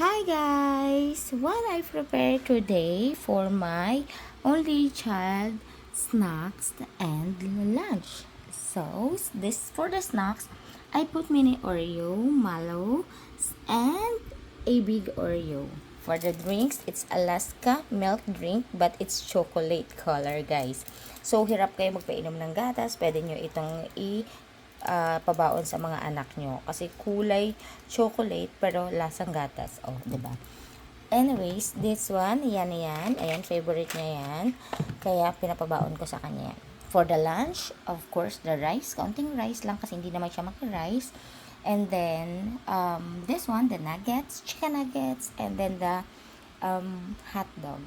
Hi guys! What I prepared today for my only child snacks and lunch. So, this for the snacks, I put mini Oreo, Mallow, and a big Oreo. For the drinks, it's Alaska milk drink but it's chocolate color guys. So, hirap kayo magpainom ng gatas, pwede nyo itong i ah, pabaon sa mga anak nyo. Kasi kulay chocolate pero lasang gatas. Oh, ba? Anyways, this one, yan yan. Ayan, favorite niya yan. Kaya pinapabaon ko sa kanya yan. For the lunch, of course, the rice. Counting rice lang kasi hindi naman siya maki-rice. And then, um, this one, the nuggets, chicken nuggets, and then the um, hot dog.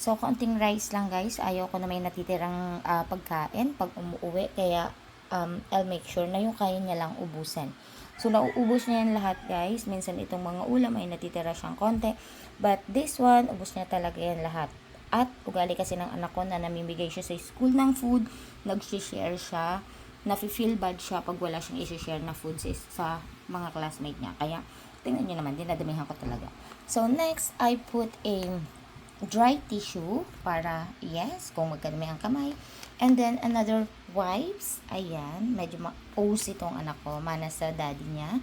So, konting rice lang guys. Ayaw ko na may natitirang ah, pagkain pag umuwi. Kaya, um, I'll make sure na yung kaya niya lang ubusan. So, nauubos niya yan lahat guys. Minsan itong mga ulam ay natitira siyang konti. But this one, ubos niya talaga yan lahat. At ugali kasi ng anak ko na namimigay siya sa school ng food, nag-share siya, nafe-feel bad siya pag wala siyang isi-share na food sa, sa mga classmate niya. Kaya, tingnan niyo naman, dinadamihan ko talaga. So, next, I put a dry tissue para, yes, kung magkadami ang kamay. And then, another wipes. Ayan, medyo ma-pose itong anak ko, mana sa daddy niya.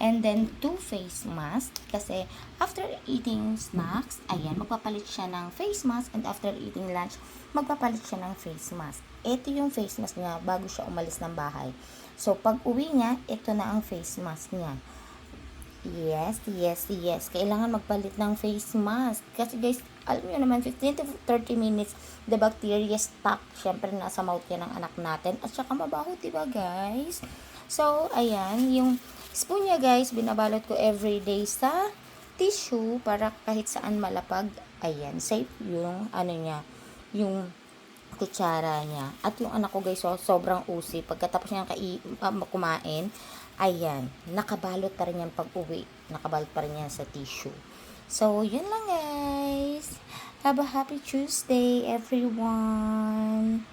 And then, two face mask. Kasi, after eating snacks, ayan, magpapalit siya ng face mask. And after eating lunch, magpapalit siya ng face mask. Ito yung face mask niya bago siya umalis ng bahay. So, pag uwi niya, ito na ang face mask niya. Yes, yes, yes. Kailangan magpalit ng face mask. Kasi guys, alam niyo naman, 15 to 30 minutes, the bacteria stuck. Siyempre, nasa mouth yan ng anak natin. At saka mabaho, diba guys? So, ayan, yung spoon niya guys, binabalot ko everyday sa tissue para kahit saan malapag. Ayan, safe yung ano niya, yung kutsara niya. At yung anak ko guys, so, sobrang usi. Pagkatapos niya kai, ah, kumain, ayan, nakabalot pa rin yan pag uwi. Nakabalot pa rin yan sa tissue. So, yun lang guys. Have a happy Tuesday, everyone.